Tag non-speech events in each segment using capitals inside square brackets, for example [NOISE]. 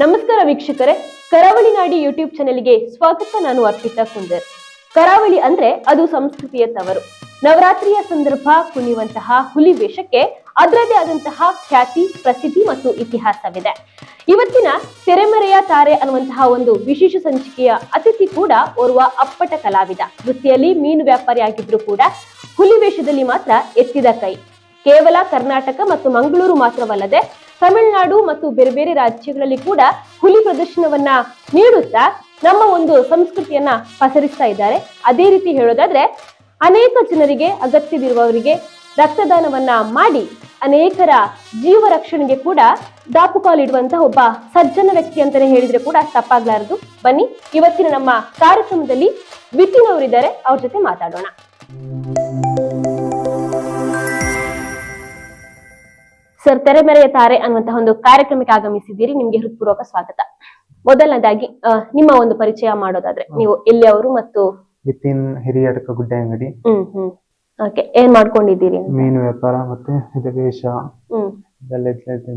ನಮಸ್ಕಾರ ವೀಕ್ಷಕರೇ, ಕರಾವಳಿ ನಾಡಿ ಯೂಟ್ಯೂಬ್ ಚಾನೆಲ್ಗೆ ಸ್ವಾಗತ. ನಾನು ಅರ್ಪಿತಾ ಕುಂದರ್. ಕರಾವಳಿ ಅಂದ್ರೆ ಅದು ಸಂಸ್ಕೃತಿಯ ತವರು. ನವರಾತ್ರಿಯ ಸಂದರ್ಭ ಕುಣಿಯುವಂತಹ ಹುಲಿ ವೇಷಕ್ಕೆ ಅದರದೇ ಆದಂತಹ ಖ್ಯಾತಿ, ಪ್ರಸಿದ್ಧಿ ಮತ್ತು ಇತಿಹಾಸವಿದೆ. ಇವತ್ತಿನ ತೆರೆಮರೆಯ ತಾರೆ ಅನ್ನುವಂತಹ ಒಂದು ವಿಶೇಷ ಸಂಚಿಕೆಯ ಅತಿಥಿ ಕೂಡ ಓರ್ವ ಅಪ್ಪಟ ಕಲಾವಿದ. ವೃತ್ತಿಯಲ್ಲಿ ಮೀನು ವ್ಯಾಪಾರಿ ಆಗಿದ್ರು ಕೂಡ ಹುಲಿ ವೇಷದಲ್ಲಿ ಮಾತ್ರ ಎತ್ತಿದ ಕೈ. ಕೇವಲ ಕರ್ನಾಟಕ ಮತ್ತು ಮಂಗಳೂರು ಮಾತ್ರವಲ್ಲದೆ ತಮಿಳುನಾಡು ಮತ್ತು ಬೇರೆ ಬೇರೆ ರಾಜ್ಯಗಳಲ್ಲಿ ಕೂಡ ಹುಲಿ ಪ್ರದರ್ಶನವನ್ನ ನೀಡುತ್ತಾ ನಮ್ಮ ಒಂದು ಸಂಸ್ಕೃತಿಯನ್ನ ಪಸರಿಸ್ತಾ ಇದ್ದಾರೆ. ಅದೇ ರೀತಿ ಹೇಳೋದಾದ್ರೆ, ಅನೇಕ ಜನರಿಗೆ, ಅಗತ್ಯವಿರುವವರಿಗೆ ರಕ್ತದಾನವನ್ನ ಮಾಡಿ ಅನೇಕರ ಜೀವ ರಕ್ಷಣೆಗೆ ಕೂಡ ದಾಪುಕಾಲಿಡುವಂತಹ ಒಬ್ಬ ಸಜ್ಜನ ವ್ಯಕ್ತಿ ಅಂತಾನೆ ಹೇಳಿದ್ರೆ ಕೂಡ ತಪ್ಪಾಗ್ಲಾರದು. ಬನ್ನಿ, ಇವತ್ತಿನ ನಮ್ಮ ಕಾರ್ಯಕ್ರಮದಲ್ಲಿ ವಿಪಿನ್ ಅವರಿದ್ದಾರೆ. ಅವ್ರ ಜೊತೆ ಮಾತಾಡೋಣ. ಸರ್ ತೆರೆಮೆರೆಯ ತಾರೆ ಅನ್ನುವಂತಹ ಒಂದು ಕಾರ್ಯಕ್ರಮಕ್ಕೆ ಆಗಮಿಸಿದ್ದೀರಿ. ನಿಮ್ಗೆ ಹೃತ್ಪೂರ್ವಕ ಸ್ವಾಗತ. ಮೊದಲನೇದಾಗಿ ನಿಮ್ಮ ಒಂದು ಪರಿಚಯ ಮಾಡೋದಾದ್ರೆ ನೀವು ಎಲ್ಲಿಯವರು ಮತ್ತು ವಿತಿನ್ ಹಿರಿಯಡಕ ಗುಡ್ಡೆ ಅಂಗಡಿ. ಹ್ಮ್ ಹ್ಮ್. ಓಕೆ ಏನ್ ಮಾಡ್ಕೊಂಡಿದ್ದೀರಿ? ಮೀನು ವ್ಯಾಪಾರ ಮತ್ತೆ ಇದು ವೇಷ. ಹ್ಮ್. ಇದೆಲ್ಲ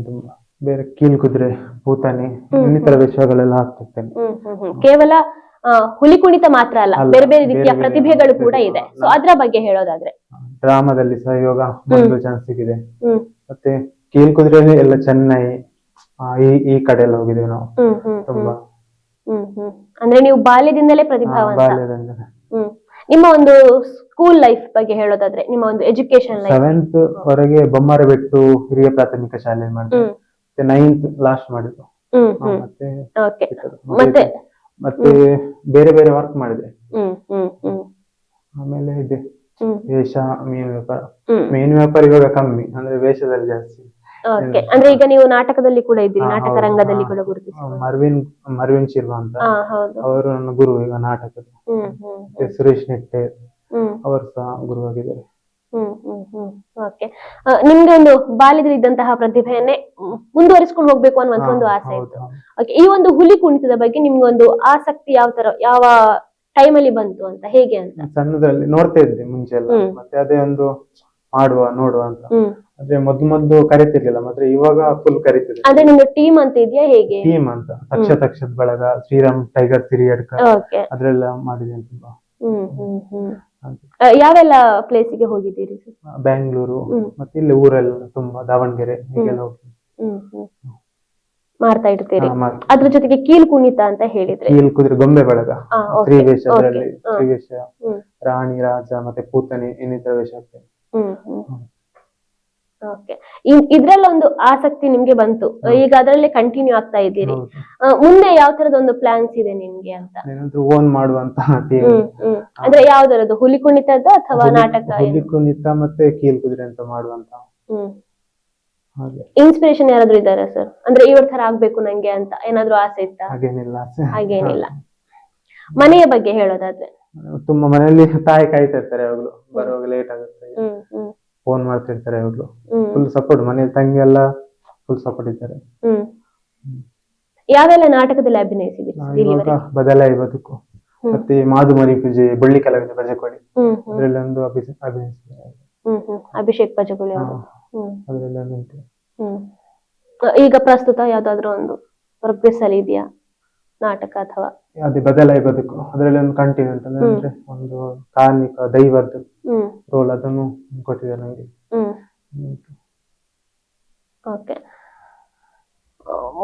ತುಂಬಾ ಬೇರೆ ಕೀಲ್ ಕುದುರೆ ಭೂತಾನಿ ಇನ್ನಿತರ ವಿಷಯಗಳೆಲ್ಲ ಹಾಕ್ತಿರ್ತೇನೆ. ಹ್ಮ್ ಹ್ಮ್ ಹ್ಮ್. ಕೇವಲ ಆ, ಹುಲಿ ಕುಣಿತ ಮಾತ್ರ ಅಲ್ಲ ಅಲ್ಲ, ಬೇರೆ ಬೇರೆ ರೀತಿಯ ಬೇರೆ ಪ್ರತಿಭೆಗಳು ಕೂಡ ಇದೆ. ಸೊ ಅದ್ರ ಬಗ್ಗೆ ಹೇಳೋದಾದ್ರೆ. ಡ್ರಾಮಾದಲ್ಲಿ ಸಹ ಇವಾಗ ಒಂದು ಚಾನ್ಸ್ ಸಿಗಿದೆ ಹ್ಮ್. ಮತ್ತೆ ಕೀಲ್ ಕುದುರೆಯಲ್ಲಿ ಎಲ್ಲ ಚೆನ್ನೈ ಆ, ಈ ಈ ಕಡೆ ಎಲ್ಲ ಹೋಗಿದ್ದೇವೆ ನಾವು. ಹ್ಮ್ ಹ್ಮ್ ಹ್ಮ್. ತುಂಬಾ. ಹ್ಮ್ ಹ್ಮ್. ಅಂದ್ರೆ ನೀವು ಬಾಲ್ಯದಿಂದಲೇ ಪ್ರತಿಭಾವಂತ. ಹ್ಮ್. ನಿಮ್ಮ ಒಂದು ಸ್ಕೂಲ್ ಲೈಫ್ ಬಗ್ಗೆ ಹೇಳೋದಾದ್ರೆ ನಿಮ್ಮ ಒಂದು ಎಜುಕೇಶನ್ ಲೈಫ್ ಸೆವೆಂತ್ ವರೆಗೆ ಬೊಮ್ಮರಬೆಟ್ಟು ಹಿರಿಯ ಪ್ರಾಥಮಿಕ ಶಾಲೆ ಮಾಡಿದ್ರು ಹ್ಮ್. ಮತ್ತೆ ನೈನ್ತ್ ಲಾಸ್ಟ್ ಮಾಡಿದ್ರು ಹ್ಮ್ ಮತ್ತೆ ಓಕೆ ಮತ್ತೆ ಮತ್ತೆ ಮತ್ತೆ ಬೇರೆ ಬೇರೆ ವರ್ಕ್ ಮಾಡಿದೆ. ಹ್ಮ್ ಹ್ಮ್ ಹ್ಮ್. ಆಮೇಲೆ ಇದೆ. ಹ್ಮ್. ವೇಷ ಮೀನು ವ್ಯಾಪಾರ. ಹ್ಮ್. ಮೀನು ವ್ಯಾಪಾರ ಇವಾಗ ಕಮ್ಮಿ ಅಂದ್ರೆ ವೇಷದಲ್ಲಿ ಜಾಸ್ತಿ. ಓಕೆ ಅಂದ್ರೆ ಈಗ ನೀವು ನಾಟಕದಲ್ಲಿ ಕೂಡ ಇದ್ದೀರಿ ನಾಟಕ ರಂಗದಲ್ಲಿ ಕೂಡ ಗುರುತಿಸಿ ಮರ್ವಿನ್ ಮರ್ವಿನ್ ಶಿರ್ವಾ ಅಂತ. ಅವರು ನನ್ನ ಗುರು ಈಗ ನಾಟಕದ. ಮತ್ತೆ ಸುರೇಶ್ ನೆಟ್ಟೆ. ಅವರು ಸಹ ಗುರುವಾಗಿದ್ದಾರೆ ಹ್ಮ್ ಹ್ಮ್ ಓಕೆ ನಿಮ್ಗೆ ಒಂದು ಬಾಲ್ಯದಲ್ಲಿ ಇದ್ದಂತಹ ಪ್ರತಿಭೆಯನ್ನೇ ಮುಂದುವರಿಸಿಕೊಂಡು ಹೋಗ್ಬೇಕು ಅನ್ನುವಂತ ಒಂದು ಆಸೆ ಇತ್ತು. ಓಕೆ ಈ ಒಂದು ಹುಲಿ ಕುಣಿತದ ಬಗ್ಗೆ ನಿಮ್ಗೊಂದು ಆಸಕ್ತಿ ಯಾವ ತರ ಯಾವ ಟೈಮಲ್ಲಿ ಬಂತು ಅಂತ ಹೇಗೆ ಅಂತ? ಸಣ್ಣದ್ರಲ್ಲಿ ನೋಡ್ತಾ ಇದ್ದೆ ಮುಂಚೆ ಎಲ್ಲ. ಮತ್ತೆ ಅದೇ ಒಂದು ಮಾಡುವ ನೋಡುವ ಅಂತ. ಆದ್ರೆ ಮೊದ್ಲು ಮೊದ್ಲು ಕರಿತಿರ್ಲಿಲ್ಲ ಮಾತ್ರ ಇವಾಗ ಫುಲ್ ಕರಿತಿದೆ. ಅಂದ್ರೆ ನಿಮ್ಮ ಟೀಮ್ ಅಂತ ಇದೆಯಾ ಹೇಗೆ? ಟೀಮ್ ಅಂತ ತಕ್ಷ ತಕ್ಷದ ಬಳಗ ಶ್ರೀರಾಮ್ ಟೈಗರ್ ತಿರಿಯಡ್ಕ ಓಕೆ ಅದ್ರೆಲ್ಲ ಮಾಡಿದ್ದೇನೆ ತುಂಬಾ ಯಾವೆಲ್ಲ ಪ್ಲೇಸಿಗೆ ಹೋಗಿದ್ದೀರಿ ಬ್ಯಾಂಗ್ಳೂರು ಮತ್ತೆ ಇಲ್ಲಿ ಊರೆಲ್ಲ ತುಂಬಾ ದಾವಣಗೆರೆ ಹೀಗೆಲ್ಲ ಹೋಗಿ ಹ್ಮ್ ಹ್ಮ್. ಮಾಡ್ತಾ ಇರ್ತೀರಿ. ಅದ್ರ ಜೊತೆಗೆ ಕೀಲ್ ಕುಣಿತ ಅಂತ ಹೇಳಿದ್ರೆ? ಕೀಲ್ ಕುದುರೆ ಗೊಂಬೆ ಬಳಗ. ಸ್ತ್ರೀವೇಷ ಅದರಲ್ಲಿ ಹಾ. ಸ್ತ್ರೀವೇಷ ರಾಣಿ ರಾಜ ಮತ್ತೆ ಪೂತನಿ ಇನ್ನಿತರ ವೇಷ ಹಾಕ್ತೇನೆ ಓಕೆ ಇದ್ರಲ್ಲೊಂದು ಆಸಕ್ತಿ ನಿಮ್ಗೆ ಬಂತು. ಈಗ ಅದರಲ್ಲೇ ಕಂಟಿನ್ಯೂ ಆಗ್ತಾ ಇದ್ದೀರಿ. ಮುಂದೆ ಯಾವ ತರದ ಒಂದು ಪ್ಲಾನ್ಸ್ ಇದೆ ನಿಮ್ಗೆ ಅಂತ? ಓನ್ ಮಾಡುವಂತ ಅಂದ್ರೆ ಯಾವ್ದರದ್ದು? ಹುಲಿ ಕುಣಿತದ ಅಥವಾ ನಾಟಕ ಹುಲಿ ಕುಣಿತ ಮತ್ತೆ ಕೀಲ್ ಕುದುರೆ ಅಂತ ಮಾಡುವಂತ. ಇನ್ಸ್ಪಿರೇಷನ್ ಯಾರಾದ್ರೂ ಇದಾರ ಸರ್ ಅಂದ್ರೆ ಇವ್ರ ತರ ಆಗ್ಬೇಕು ನಂಗೆ ಅಂತ ಏನಾದ್ರೂ ಆಸೆ ಇತ್ತಾ? ಹಾಗೇನಿಲ್ಲ. ಹಾಗೇನಿಲ್ಲ. ಮನೆಯ ಬಗ್ಗೆ ಹೇಳೋದಾದ್ರೆ. ತುಂಬಾ ಮನೆಯಲ್ಲಿ ತಾಯಿ ಕಾಯ್ತಾ ಇರ್ತಾರೆ ಯಾವಾಗ್ಲೂ. ಬರುವಾಗ ಲೇಟ್ ಆಗುತ್ತೆ. ಫೋನ್ ಮಾಡ್ತಿರ್ತಾರೆ ಯಾವಾಗ್ಲೂ ಫುಲ್ ಸಪೋರ್ಟ್ ಮನೇಲಿ ತಂಗಿ ಎಲ್ಲ ಫುಲ್ ಸಪೋರ್ಟ್ ಇದ್ದಾರೆ. ಹ್ಮ್. ಯಾವೆಲ್ಲ ನಾಟಕದಲ್ಲಿ ಅಭಿನಯಿಸಿದ್ದೀರಿ? ಇವಾಗ ಬದಲಾಯಿ ಬದುಕು. ಮತ್ತೆ ಮಾಧುಮರಿ ಪೂಜೆ ಬಳ್ಳಿ ಕಲಾವಿದ ಬಜಕೋಳಿ ಹ್ಮ್ ಹ್ಮ್. ಅದ್ರಲ್ಲಿ ಒಂದು ಅಭಿಷೇಕ್ ಅಭಿನಯಿಸಿದ್ದಾರೆ. ಹ್ಮ್ ಹ್ಮ್. ಅಭಿಷೇಕ್ ಪಜಗುಳಿ ಅವರು. ಹ್ಮ್. ಅದ್ರಲ್ಲಿ ಒಂದು ಹ್ಮ್ ಈಗ ಪ್ರಸ್ತುತ ಯಾವ್ದಾದ್ರು ಒಂದು ಪ್ರೋಗ್ರೆಸ್ ಅಲ್ಲಿ ಇದೆಯಾ ನಾಟಕ ಅಥವಾ ಅದೇ ಬದಲಾಯಿ ಬದುಕು ಅದರಲ್ಲಿ ಒಂದು ಕಂಟಿನ್ಯೂ ಅಂತ ಅಂದ್ರೆ ಒಂದು ಕಾರ್ಮಿಕ ದೈವದ್ದು ಹ್ಮ್. ರೋಲ್ ಅದನ್ನು ಕೊಟ್ಟಿದ್ದಾರೆ ನನಗೆ ಹ್ಮ್. ಓಕೆ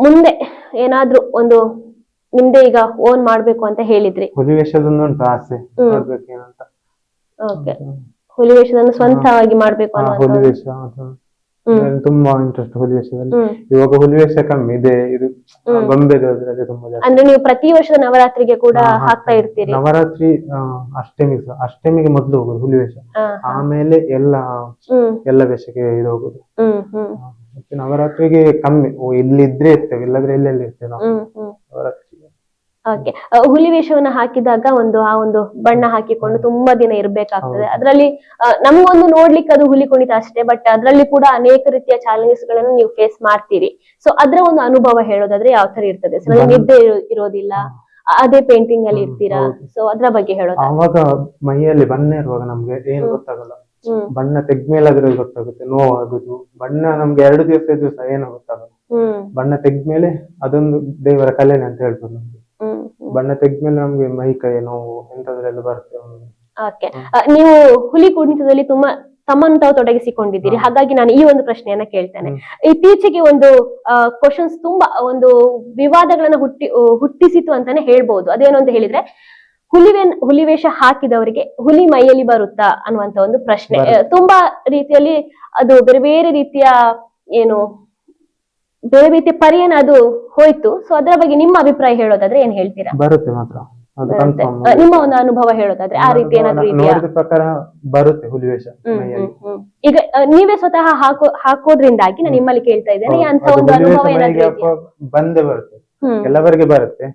ಮುಂದೆ ಏನಾದ್ರೂ ಒಂದು ನಿಮ್ದೇ ಈಗ ಓನ್ ಮಾಡ್ಬೇಕು ಅಂತ ಹೇಳಿದ್ರಿ. ಹುಲಿ ವೇಷದೊಂದು ಉಂಟು ಆಸೆ. ಮಾಡ್ಬೇಕೇನಂತ ಓಕೆ ಹುಲಿ ಸ್ವಂತವಾಗಿ ಮಾಡ್ಬೇಕು ಅನ್ನೋ ಹುಲಿ ವೇಷ ಅದು. ತುಂಬಾ ಇಂಟ್ರೆಸ್ಟ್ ಹುಲಿ ವೇಷದಲ್ಲಿ. ಹ್ಮ್. ಇವಾಗ ಹುಲಿ ವೇಷ ಕಮ್ಮಿ ಇದೆ ಇದು ಗೊಂಬೆ ಗೊಂಬೆದು ಅದ್ರಲ್ಲಿ ತುಂಬಾ ಜಾಸ್ತಿ. ಅಂದ್ರೆ ನೀವು ಪ್ರತಿ ವರ್ಷದ ನವರಾತ್ರಿಗೆ ಕೂಡ ಹಾಕ್ತಾ ಇರ್ತೀರಿ? ನವರಾತ್ರಿ ಅಷ್ಟಮಿ ಅಷ್ಟಮಿಗೆ ಮೊದ್ಲು ಹೋಗುದು ಹುಲಿ ವೇಷ. ಹಾ, ಹಾ. ಆಮೇಲೆ ಎಲ್ಲ ಎಲ್ಲ ವೇಷಕ್ಕೆ ಇದು ಹೋಗುದು. ನವರಾತ್ರಿಗೆ ಕಮ್ಮಿ. ಓ ಇಲ್ಲಿ ಇದ್ರೆ ಇರ್ತೇವೆ ಇಲ್ಲಾದ್ರೆ ಎಲ್ಲೆಲ್ಲಿ ಇರ್ತೇವೆ ನಾವು. ಓಕೆ ಹುಲಿ ವೇಷವನ್ನ ಹಾಕಿದಾಗ ಒಂದು ಆ ಒಂದು ಬಣ್ಣ ಹಾಕಿಕೊಂಡು ತುಂಬಾ ದಿನ ಇರ್ಬೇಕಾಗ್ತದೆ. ಅದರಲ್ಲಿ ನಮಗೊಂದು ನೋಡ್ಲಿಕ್ಕೆ ಅದು ಹುಲಿ ಕುಣಿತ ಅಷ್ಟೇ ಬಟ್ ಅದರಲ್ಲಿ ಕೂಡ ಅನೇಕ ರೀತಿಯ ಚಾಲೆಂಜಸ್ಗಳನ್ನು ನೀವು ಫೇಸ್ ಮಾಡ್ತೀರಿ. ಸೊ ಅದ್ರ ಒಂದು ಅನುಭವ ಹೇಳೋದಾದ್ರೆ ಯಾವ ತರ ಇರ್ತದೆ? ಸೊ ನಿದ್ದೆ ಇರೋದಿಲ್ಲ. ಅದೇ ಪೇಂಟಿಂಗ್ ಅಲ್ಲಿ ಇರ್ತೀರಾ. ಸೊ ಅದ್ರ ಬಗ್ಗೆ ಹೇಳೋದು? ಅವಾಗ ಮೈಯಲ್ಲಿ ಬಣ್ಣ ಇರುವಾಗ ನಮ್ಗೆ ಏನು. ಗೊತ್ತಾಗಲ್ಲ. ಬಣ್ಣ ತೆಗ್ದ್ಮೇಲಾದ್ರೆ ಗೊತ್ತಾಗುತ್ತೆ ನೋವಾಗುದು. ಬಣ್ಣ ನಮ್ಗೆ ಎರಡು ದಿವಸ ದಿವಸ ಏನೋ ಗೊತ್ತಾಗಲ್ಲ. ಬಣ್ಣ ತೆಗ್ದ್ಮೇಲೆ ಅದೊಂದು ದೇವರ ಕಲೆನೆ ಅಂತ ಹೇಳ್ಬೋದು ನಮ್ಗೆ. ಬಣ್ಣ ತೆಗ್ದ್ಮೇಲೆ ನಮ್ಗೆ ಮೈ ಕೈ ನೋವು ಎಂತದ್ರೆಲ್ಲ ಬರುತ್ತೆ. ಓಕೆ ನೀವು ಹುಲಿ ಕುಣಿತದಲ್ಲಿ ತುಂಬಾ ತಮ್ಮನ್ನು ತಾವು ತೊಡಗಿಸಿಕೊಂಡಿದ್ದೀರಿ ಹಾಗಾಗಿ ನಾನು ಈ ಒಂದು ಪ್ರಶ್ನೆಯನ್ನ ಕೇಳ್ತೇನೆ. ಹ್ಮ್. ಇತ್ತೀಚೆಗೆ ಒಂದು ಕ್ವಶನ್ಸ್ ತುಂಬಾ ಒಂದು ವಿವಾದಗಳನ್ನ ಹುಟ್ಟಿ ಆ, ಹುಟ್ಟಿಸಿತು ಅಂತಾನೆ ಹೇಳ್ಬಹುದು ಅದೇನು ಅಂತ ಹೇಳಿದ್ರೆ ಹುಲಿವೇನ್ ಹುಲಿವೇಷ ಹಾಕಿದವರಿಗೆ ಹುಲಿ ಮೈಯಲ್ಲಿ ಬರುತ್ತಾ ಅನ್ನುವಂತ ಒಂದು ಪ್ರಶ್ನೆ. ಆ, ಬರುತ್ತೆ. ತುಂಬಾ ರೀತಿಯಲ್ಲಿ ಅದು ಬೇರೆ ಬೇರೆ ರೀತಿಯ ಏನು ಬೇರೆ ರೀತಿಯ ಪರಿಯನ ಅದು ಹೋಯ್ತು. ಸೊ ಅದರ ಬಗ್ಗೆ ನಿಮ್ಮ ಅಭಿಪ್ರಾಯ ಹೇಳೋದಾದ್ರೆ ಏನ್ ಹೇಳ್ತೀರಾ? ಬರುತ್ತೆ ಮಾತ್ರ. ಅದು. ನಿಮ್ಮ ಒಂದು ಅನುಭವ ಹೇಳೋದಾದ್ರೆ ಆ ರೀತಿ ಏನಾದ್ರು ಇದೆಯಾ? ನೋಡಿದ ಪ್ರಕಾರ ಬರುತ್ತೆ ಹುಲಿವೇಷ ಹ್ಮ್, ಮೈಯಲ್ಲಿ. ಹ್ಮ್, ಹ್ಮ್. ಈಗ ಆ, ನೀವೇ ಸ್ವತಃ ಹಾಕೋ ಹಾಕೋದ್ರಿಂದಾಗಿ ನಾನು ನಿಮ್ಮಲ್ಲಿ ಕೇಳ್ತಾ ಇದ್ದೇನೆ. ಹೌದು. ಅಂತ ಅದು ಒಂದು ಹುಲಿವೇಷ ಅನುಭವ ಏನಾದ್ರು ಮೈಗೆ ಇದೆಯಾ? ಹಾಕುವಾಗ ಬಂದೇ ಬರುತ್ತೆ. ಹ್ಮ್. ಕೆಲವರಿಗೆ ಬರುತ್ತೆ.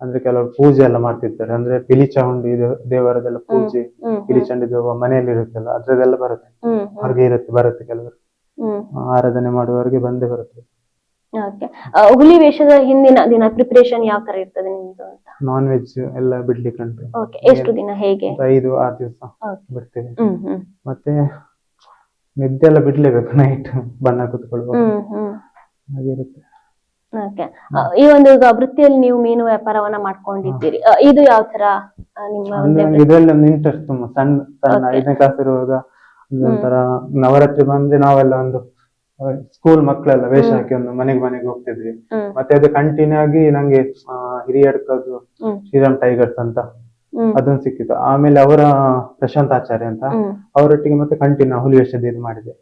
ಅಂದ್ರೆ ಕೆಲವರು ಪೂಜೆ ಎಲ್ಲ ಮಾಡ್ತಿರ್ತಾರೆ. ಅಂದ್ರೆ ಪಿಲಿಚಾಮುಂಡಿ ದೇವ- ದೇವರದೆಲ್ಲ ಪೂಜೆ ಹ್ಮ್, ಪಿಲಿಚಂಡಿ ದೇವ ಮನೆಯಲ್ಲಿ ಇರುತ್ತಲ್ಲ ಅದ್ರದೆಲ್ಲ ಬರುತ್ತೆ. ಅವ್ರಿಗೆ ಹ್ಮ್, ಹೊರಗೆ ಇರುತ್ತೆ ಬರುತ್ತೆ ಕೆಲವರು ಹ್ಮ್. ಆರಾಧನೆ ಮಾಡುವವರಿಗೆ ಬಂದೇ ಬರುತ್ತೆ. ಆ, ಹುಲಿ ವೇಷದ ಹಿಂದಿನ ದಿನ ಪ್ರಿಪರೇಷನ್ ಯಾವ ತರ ಇರ್ತದೆ ನಿಮ್ದು ಅಂತ? ನಾನ್ ವೆಜ್ ಎಲ್ಲ ಬಿಡ್ಲಿಕ್ಕೆ ಉಂಟು. ಓಕೆ ಎಷ್ಟು ದಿನ ಹೇಗೆ? ಐದು ಆರು ದಿವಸ. ಬಿಡ್ತೇವೆ. ಮತ್ತೆ ನಿದ್ದೆ ಎಲ್ಲ ಬಿಡ್ಲೇಬೇಕು ನೈಟ್ ಬಣ್ಣ ಕುತ್ಕೊಳ್ಳುವ ಹಾಗಿರುತ್ತೆ ಓಕೆ. ಈ ಒಂದು ವೃತ್ತಿಯಲ್ಲಿ ನೀವು ಮೀನು ವ್ಯಾಪಾರವನ್ನ ಮಾಡ್ಕೊಂಡಿದ್ದೀರಿ. ಇದು ಯಾವ ತರ ನಿಮ್ಮ ಇದರಲ್ಲಿ ಒಂದು ಇಂಟ್ರೆಸ್ಟ್ ತುಂಬಾ ಸಣ್ಣ ಸಣ್ಣ ಐದನೇ ಕ್ಲಾಸ್ ಇರುವಾಗ ಒಂಥರ ನವರಾತ್ರಿ ಬಂದ್ರೆ ನಾವೆಲ್ಲ ಒಂದು ಸ್ಕೂಲ್ ಮಕ್ಕಳೆಲ್ಲ ವೇಷ ಹಾಕಿ ಒಂದು ಮನೆಗೆ ಮನೆಗೆ ಹೋಗ್ತಿದ್ವಿ. ಮತ್ತೆ ಅದು ಕಂಟಿನ್ಯೂ ಆಗಿ ನಂಗೆ ಆ, ಹಿರಿಯಡ್ಕದ್ದು ಶ್ರೀರಾಮ್ ಟೈಗರ್ಸ್ ಅಂತ. ಅದೊಂದು ಸಿಕ್ಕಿತ್ತು. ಆಮೇಲೆ ಅವರ ಪ್ರಶಾಂತ್ ಆಚಾರ್ಯ ಅಂತ ಅವರೊಟ್ಟಿಗೆ ಮತ್ತೆ ಕಂಟಿನ್ಯೂ ಹುಲಿ ವೇಷದ ಇದು ಮಾಡಿದೆ.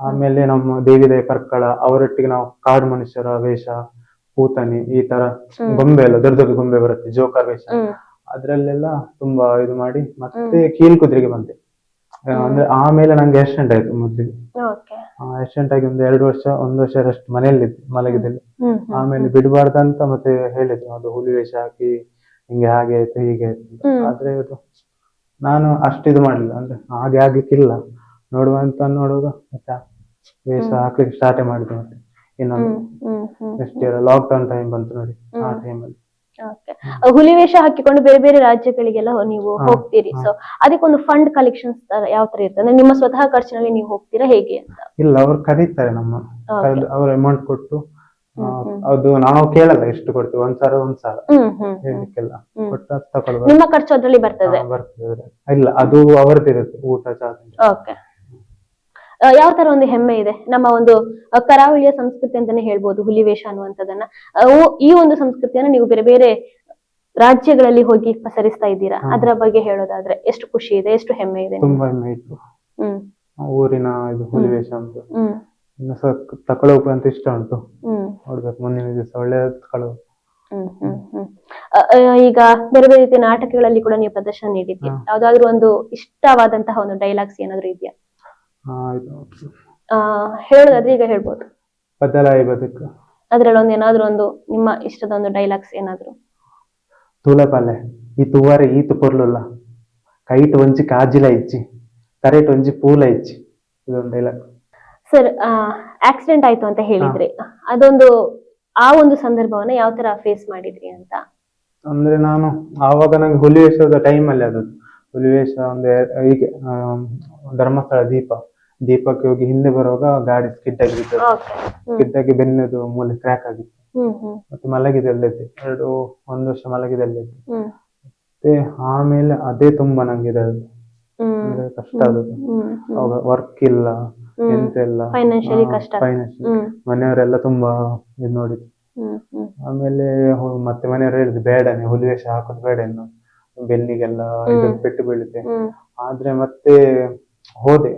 ಆಮೇಲೆ ನಮ್ಮ ದೇವಿದಯ ಕರ್ಕಳ ಅವರೊಟ್ಟಿಗೆ ನಾವು ಕಾಡು ಮನುಷ್ಯರ ವೇಷ ಪೂತನಿ ಈ ತರ ಗೊಂಬೆ ಎಲ್ಲ ದೊಡ್ಡ ದೊಡ್ಡ ಗೊಂಬೆ ಬರುತ್ತೆ ಜೋಕರ್ ವೇಷ. ಅದ್ರಲ್ಲೆಲ್ಲ ತುಂಬಾ ಇದು ಮಾಡಿ ಮತ್ತೆ ಕೀಲ್ ಕುದುರೆಗೆ ಬಂದೆ. ಅಂದ್ರೆ ಆಮೇಲೆ ನಂಗೆ ಆಕ್ಸಿಡೆಂಟ್ ಆಯ್ತು ಮೊದಲಿಗೆ. ಓಕೆ ಆಕ್ಸಿಡೆಂಟ್ ಆಗಿ ಒಂದು ಎರಡು ವರ್ಷ ಒಂದು ವರ್ಷ ರೆಸ್ಟ್ ಮನೆಯಲ್ಲಿದ್ದೆ ಮಲಗಿದಲ್ಲಿ ಆಮೇಲೆ ಬಿಡಬಾರ್ದಂತ ಮತ್ತೆ ಹೇಳಿದ್ರು. ಅದು ಹುಲಿ ವೇಷ ಹಾಕಿ ಹಿಂಗೆ ಹಾಗೆ ಆಯ್ತು ಹೀಗೆ ಆಯ್ತು ಆದ್ರೆ ಅದು ನಾನು ಅಷ್ಟು ಇದು ಮಾಡ್ಲಿಲ್ಲ. ಅಂದ್ರೆ ಹಾಗೆ ಆಗ್ಲಿಕ್ಕಿಲ್ಲ. ನೋಡುವಂತ ನೋಡುವಾಗ ಮತ್ತೆ ವೇಷ ಹಾಕ್ಲಿಕ್ಕೆ ಸ್ಟಾರ್ಟ್ ಮಾಡಿದೆ ಮತ್ತೆ. ಇನ್ನೊಂದು next year lockdown time ಬಂತು ನೋಡಿ ಆ ಟೈಮ್ ಟೈಮಲ್ಲಿ. ಹುಲಿ ವೇಷ ಹಾಕಿಕೊಂಡು ಬೇರೆ ಬೇರೆ ರಾಜ್ಯಗಳಿಗೆಲ್ಲ ನೀವು ಹೋಗ್ತೀರಿ. ಸೊ ಅದಕ್ಕೊಂದು ಫಂಡ್ ಕಲೆಕ್ಷನ್ಸ್ ಯಾವ ತರ ಇರ್ತದೆ? ಅಂದ್ರೆ ನಿಮ್ಮ ಸ್ವತಃ ಖರ್ಚಿನಲ್ಲಿ ನೀವು ಹೋಗ್ತೀರಾ ಹೇಗೆ ಅಂತ? ಇಲ್ಲ ಅವ್ರು ಕರೀತಾರೆ ನಮ್ಮ ಅವ್ರ ಅಮೌಂಟ್ ಕೊಟ್ಟು. ಅದು ನಾವು ಕೇಳಲ್ಲ ಎಷ್ಟು ಕೊಡ್ತೀವಿ? ಒಂದ್ ಸಾವಿರ ಒಂದ್ ಸಾವಿರ. ಕೊಟ್ಟು ತಗೊಳ್ಬೋದು. ನಿಮ್ಮ ಖರ್ಚು ಅದ್ರಲ್ಲಿ ಬರ್ತದೆ. ಬರ್ತದೆ. ಇಲ್ಲ ಅದು ಅವರದ್ದು ಇರುತ್ತೆ ಊಟ ಚಾರ್ಜ್ ಓಕೆ ಯಾವ ತರ ಒಂದು ಹೆಮ್ಮೆ ಇದೆ? ನಮ್ಮ ಒಂದು ಕರಾವಳಿಯ ಸಂಸ್ಕೃತಿ ಅಂತಾನೆ ಹೇಳ್ಬೋದು ಹುಲಿ ವೇಷ ಅನ್ನುವಂಥದ್ದನ್ನ ಈ ಒಂದು ಸಂಸ್ಕೃತಿಯನ್ನ ನೀವು ಬೇರೆ ಬೇರೆ ರಾಜ್ಯಗಳಲ್ಲಿ ಹೋಗಿ ಪಸರಿಸ್ತಾ ಇದ್ದೀರಾ. ಅದರ ಬಗ್ಗೆ ಹೇಳೋದಾದ್ರೆ ಎಷ್ಟು ಖುಷಿ ಇದೆ ಎಷ್ಟು ಹೆಮ್ಮೆ ಇದೆ ತುಂಬಾ ಹೆಮ್ಮೆ ಇತ್ತು ಊರಿನ ಇದು ಹುಲಿವೇಷ ಅಂತ ಇನ್ನು ಸ ತಕೊಳ್ಳೋಕು ಅಂತ ಇಷ್ಟ ಉಂಟು. ನೋಡ್ಬೇಕು ಮುಂದಿನ ದಿವಸ ಒಳ್ಳೆ ತಕೊಳ್ಳೋ ಹ್ಮ್ ಹ್ಮ್ ಹ್ಮ್. ಅ, ಅ, ಈಗ ಬೇರೆ ಬೇರೆ ರೀತಿಯ ನಾಟಕಗಳಲ್ಲಿ ಕೂಡ ನೀವು ಪ್ರದರ್ಶನ ನೀಡಿದ್ದೀರಿ? ಹಾ. ಯಾವ್ದಾದ್ರು ಒಂದು ಇಷ್ಟವಾದಂತಹ ಒಂದು ಡೈಲಾಗ್ಸ್ ಏನಾದ್ರು ಇದೆಯಾ? ಹೇಳೋದಾದ್ರೆ ಈಗ ಹೇಳ್ಬೋದು. ಬದಲಾಯಿ ಬದುಕು ಅದ್ರಲ್ಲಿ ಒಂದು ಏನಾದ್ರು ಒಂದು ನಿಮ್ಮ ಇಷ್ಟದ ಒಂದು ಡೈಲಾಗ್ಸ್ ಏನಾದ್ರು? ತೂಲಪಲ್ಲೆ ಈ ತುವಾರೆ ಈತು ಪೊರ್ಲುಲ್ಲ ಕೈಟ್ ಒಂಜಿ ಕಾಜಿಲ ಇಚ್ಚಿ ಕರೆಟ್ ಒಂಜಿ ಪೂಲ ಇಚ್ಚಿ ಇದೊಂದು ಡೈಲಾಗ್ ಸರ್ ಆಕ್ಸಿಡೆಂಟ್ ಆಯ್ತು ಅಂತ ಹೇಳಿದ್ರೆ ಅದೊಂದು ಆ ಒಂದು ಸಂದರ್ಭವನ್ನ ಯಾವ ತರ ಫೇಸ್ ಮಾಡಿದ್ರಿ ಅಂತ? ಅಂದ್ರೆ ನಾನು ಆವಾಗ ನಂಗೆ ಹುಲಿವೇಷದ ಟೈಮಲ್ಲಿ ಅದು. ಹುಲಿವೇಷ ಒಂದು ಹೀಗೆ ಧರ್ಮಸ್ಥಳ ದೀಪ. ದೀಪಕ್ಕೆ ಹೋಗಿ ಹಿಂದೆ ಬರುವಾಗ ಗಾಡಿ ಸ್ಕಿಡ್ ಆಗಿತ್ತು ಸ್ಕಿಡ್ ಆಗಿ ಬೆನ್ನದು ಮೂಲೆ ಕ್ರ್ಯಾಕ್ ಆಗಿತ್ತು. ಮತ್ತೆ ಮಲಗಿದಲ್ಲಿದ್ದೆ ಎರಡು ಒಂದು ವರ್ಷ ಮಲಗಿದಲ್ಲಿ ಮತ್ತೆ ಆಮೇಲೆ ಅದೇ ತುಂಬಾ ನಂಗೆ ಕಷ್ಟ ಆದದ್ದು ವರ್ಕ್ ಇಲ್ಲ ಎಂತ ಇಲ್ಲ. ಫೈನಾನ್ಶಿಯಲ್ ಮನೆಯವರೆಲ್ಲ ತುಂಬಾ ಇದು ನೋಡಿದ್ರು. ಆಮೇಲೆ ಮತ್ತೆ ಮನೆಯವರು ಹೇಳಿದ್ರು ಬೇಡ ನೀವು ಹುಲಿವೇಷ ಹಾಕೋದು ಬೇಡ ಇನ್ನು. ಬೆನ್ನಿಗೆಲ್ಲ ಇದು ಪೆಟ್ಟು ಬೀಳುತ್ತೆ. ಆದ್ರೆ ಮತ್ತೆ ಹೋದೆ.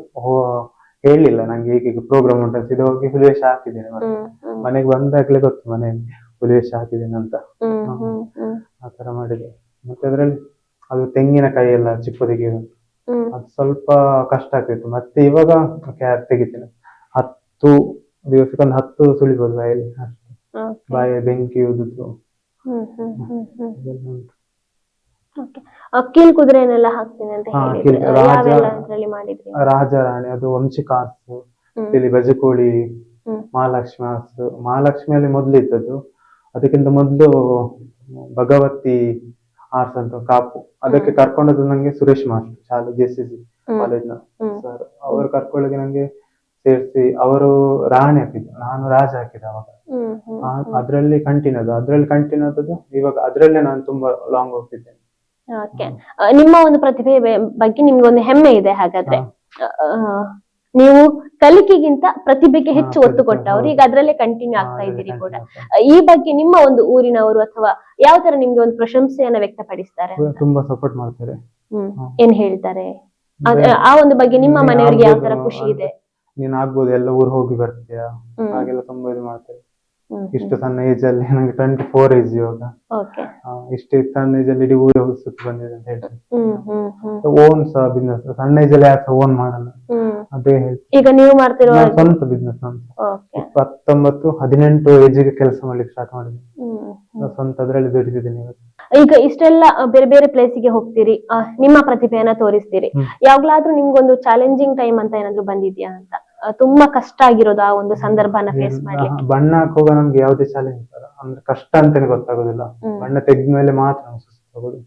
ಹೇಳಿಲ್ಲ ನಂಗೆ ಹೀಗೆ ಪ್ರೋಗ್ರಾಮ್ ಅಂತ ಇದು ಹೋಗಿ ಹುಲಿವೇಷ ಹಾಕಿದ್ದೇನೆ ಮತ್ತೆ. ಮನೆಗೆ ಬಂದಾಗ್ಲೇ ಗೊತ್ತು ಮನೆಯಲ್ಲಿ ಹುಲಿವೇಷ ಹಾಕಿದ್ದೇನೆ ಅಂತ. ಆ ತರ ಮಾಡಿದೆ. ಮತ್ತೆ ಅದ್ರಲ್ಲಿ ಅದು ತೆಂಗಿನಕಾಯಿ ಎಲ್ಲ ಚಿಪ್ಪು ತೆಗೆಯೋದು ಅದು ಸ್ವಲ್ಪ ಕಷ್ಟ ಆಗ್ತಿತ್ತು. ಮತ್ತೆ ಇವಾಗ ಕ್ಯಾರ್ ತೆಗಿತೀನಿ. ಹತ್ತು ದಿವಸಕ್ಕೆ ಒಂದು ಹತ್ತು ಸುಳಿಬೋದು ಬಾಯಲ್ಲಿ. ಬಾಯ ಬೆಂಕಿ ಉದುದು ಕೀಲ್ ಕುದುರೆನೆಲ್ಲ ಹಾಕ್ತೀನಿ ಅಂತ ಹಾ, ಹೇಳಿದ್ರಿ. ಕೀಲ್- ರಾಜ- ಯಾವೆಲ್ಲ ಅದ್ರಲ್ಲಿ ಮಾಡಿದ್ರಿ? ರಾಜ ರಾಣಿ ಅದು ವಂಶಿಕಾಸು ಹ್ಮ್. ಇಲ್ಲಿ ಬಜಕೋಳಿ ಹ್ಮ್. ಮಹಾಲಕ್ಷ್ಮಿ ಆಸು. ಮಹಾಲಕ್ಷ್ಮಿಯಲ್ಲಿ ಮೊದ್ಲು ಇದ್ದದ್ದು ಅದಕ್ಕಿಂತ ಮೊದಲು ಭಗವತಿ ಆರ್ಸ್ ಅಂತ ಕಾಪು. ಅದಕ್ಕೆ ಕರ್ಕೊಂಡದ್ದು ನಂಗೆ ಸುರೇಶ್ ಮಾಸ್ಟರ್ ಶಾಲೆ ಜೆ ಸಿ ಸಿ ಹ್ಮ್. ಕಾಲೇಜ್ನ ಹ್ಮ್. ಸರ್ ಅವರು ಕರ್ಕೊಳ್ಳಿಗೆ ನಂಗೆ ಸೇರಿಸಿ ಅವರು ರಾಣಿ ಹಾಕಿದ್ರು. ನಾನು ರಾಜ ಹಾಕಿದ ಅವಾಗ. ಹ್ಮ್ ಹ್ಮ್ ಆ- ಅದ್ರಲ್ಲಿ ಕಂಟಿನ್ಯೂ ಅದು ಅದ್ರಲ್ಲಿ ಕಂಟಿನ್ಯೂ ಆದದ್ದು ಇವಾಗ ಅದ್ರಲ್ಲೇ ನಾನು ತುಂಬಾ ಲಾಂಗ್ ಹೋಗ್ತಿದ್ದೇನೆ. ಓಕೆ. ನಿಮ್ಮ ಒಂದು ಪ್ರತಿಭೆ ಬಗ್ಗೆ ನಿಮ್ಗೆ ಒಂದು ಹೆಮ್ಮೆ ಇದೆ ಹಾಗಾದ್ರೆ. ನೀವು ಕಲಿಕೆಗಿಂತ ಪ್ರತಿಭೆಗೆ ಹೆಚ್ಚು ಒತ್ತು ಕೊಟ್ಟವ್ರು. ಈಗ. ಅದ್ರಲ್ಲೇ ಕಂಟಿನ್ಯೂ ಆಗ್ತಾ ಇದ್ದೀರಿ ಕೂಡ. ಈ ಬಗ್ಗೆ ನಿಮ್ಮ ಒಂದು ಊರಿನವರು ಅಥವಾ ಯಾವ ತರ ನಿಮ್ಗೆ ಒಂದು ಪ್ರಶಂಸೆಯನ್ನ ವ್ಯಕ್ತಪಡಿಸ್ತಾರೆ. ತುಂಬಾ ಸಪೋರ್ಟ್ ಮಾಡ್ತಾರೆ. ಹ್ಮ್. ಏನ್ ಹೇಳ್ತಾರೆ? ಆ ಒಂದು ಬಗ್ಗೆ ನಿಮ್ಮ ಮನೆಯವರಿಗೆ ಯಾವ ತರ ಖುಷಿ ಇದೆ? ನೀನ್ ಆಗ್ಬೋದು ಎಲ್ಲ ಊರ್ ಹೋಗಿ ಬರ್ತೀಯಾ? ಹಾಗೆಲ್ಲ ತುಂಬಾ ಇದು ಮಾಡ್ತಾರೆ. ಇಷ್ಟು ಸಣ್ಣ ಏಜ್ ಅಲ್ಲಿ ನಂಗೆ ಟ್ವೆಂಟಿ ಫೋರ್ ಏಜ್ ಇವಾಗ ಓಕೆ ಇಷ್ಟು ಸಣ್ಣ ಏಜ್ ಅಲ್ಲಿ ಇಡೀ ಊರಿಗೆ ಸುತ್ತ ಬಂದಿದೆ ಅಂತ ಹೇಳ್ತಾರೆ ಓನ್ ಸಹ ಬಿಸ್ನೆಸ್ ಸಣ್ಣ ಏಜ್ ಅಲ್ಲಿ ಯಾರು ಓನ್ ಮಾಡಲ್ಲ. ಅದೇ ಈಗ ನೀವು ಮಾಡ್ತಿರುವ ನಾನು ಸ್ವಂತ ಬಿಸ್ನೆಸ್ ನಾನು. ಹತ್ತೊಂಬತ್ತು ಹದಿನೆಂಟು ಏಜಿಗೆ ಕೆಲಸ ಮಾಡ್ಲಿಕ್ಕೆ ಸ್ಟಾರ್ಟ್ ಮಾಡಿದೆ. ಸ್ವಂತ ಅದ್ರಲ್ಲಿ ದುಡಿದಿದ್ದೀನಿ ಇವತ್ತು. ಈಗ ಇಷ್ಟೆಲ್ಲ ಬೇರೆ ಬೇರೆ ಪ್ಲೇಸಿಗೆ ಹೋಗ್ತೀರಿ ನಿಮ್ಮ ಪ್ರತಿಭೆಯನ್ನ ತೋರಿಸ್ತೀರಿ. ಯಾವಾಗ್ಲಾದ್ರೂ ನಿಮ್ಗೊಂದು ಚಾಲೆಂಜಿಂಗ್ ಟೈಮ್ ಅಂತ ಏನಾದ್ರು ಬಂದಿದ್ಯಾ ಅಂತ? ತುಂಬಾ ಕಷ್ಟ ಆಗಿರೋದು ಆ ಒಂದು ಸಂದರ್ಭನ ಫೇಸ್ ಮಾಡ್ಲಿಕ್ಕೆ. ಬಣ್ಣ ಹಾಕುವಾಗ ನಮ್ಗೆ ಯಾವುದೇ ಚಾಲೆಂಜ್ ಅಂದ್ರೆ ಕಷ್ಟ ಅಂತಾನೆ ಗೊತ್ತಾಗೋದಿಲ್ಲ. ಬಣ್ಣ ತೆಗೆದ್ಮೇಲೆ ಮಾತ್ರ ಸುಸ್ತಾಗೋದು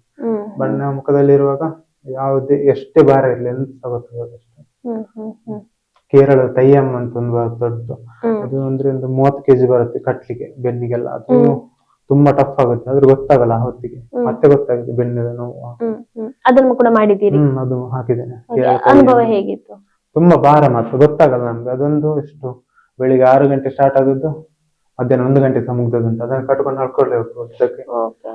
ಬಣ್ಣ ಮುಖದಲ್ಲಿರುವಾಗ ಯಾವುದೇ ಎಷ್ಟೇ ಭಾರ ಇರ್ಲಿ ಎಂತ ಸಹ ಗೊತ್ತಾಗೋದು ಅಷ್ಟೇ. ಹ್ಮ್ ಹ್ಮ್ ಹ್ಮ್. ಕೇರಳ ತೈಯಮ್ ಅಂತ ಒಂದು ದೊಡ್ಡದು. ಅದು ಅಂದ್ರೆ ಒಂದು ಮೂವತ್ತು ಕೆಜಿ ಬರುತ್ತೆ ಕಟ್ಲಿಕ್ಕೆ ಬೆನ್ನಿಗೆಲ್ಲ. ಅದು. ತುಂಬಾ ಟಫ್ ಆಗುತ್ತೆ. ಆದ್ರೆ ಗೊತ್ತಾಗಲ್ಲ ಆ ಹೊತ್ತಿಗೆ. ಮತ್ತೆ ಗೊತ್ತಾಗುತ್ತೆ ಬೆನ್ನಿನ ನೋವು. ಅದನ್ನು ಕೂಡ ಮಾಡಿದ್ದೀರಿ? ಹ್ಮ್ ಅದು ಹಾಕಿದ್ದೇನೆ. ಅನುಭವ ಹೇಗಿತ್ತು? ತುಂಬಾ ಭಾರ ಮಾತ್ರ ಗೊತ್ತಾಗಲ್ಲ ನಮ್ಗೆ. ಅದೊಂದು ಎಷ್ಟು ಬೆಳಿಗ್ಗೆ ಆರು ಗಂಟೆ ಸ್ಟಾರ್ಟ್ ಆದದ್ದು ಮಧ್ಯಾಹ್ನ ಒಂದು ಗಂಟೆ ಸಹ ಮುಗ್ದದುಂಟು ಅದನ್ನ ಕಟ್ಕೊಂಡು ನಡ್ಕೊಳ್ಳೇ ಅದಕ್ಕೆ. ಓಕೆ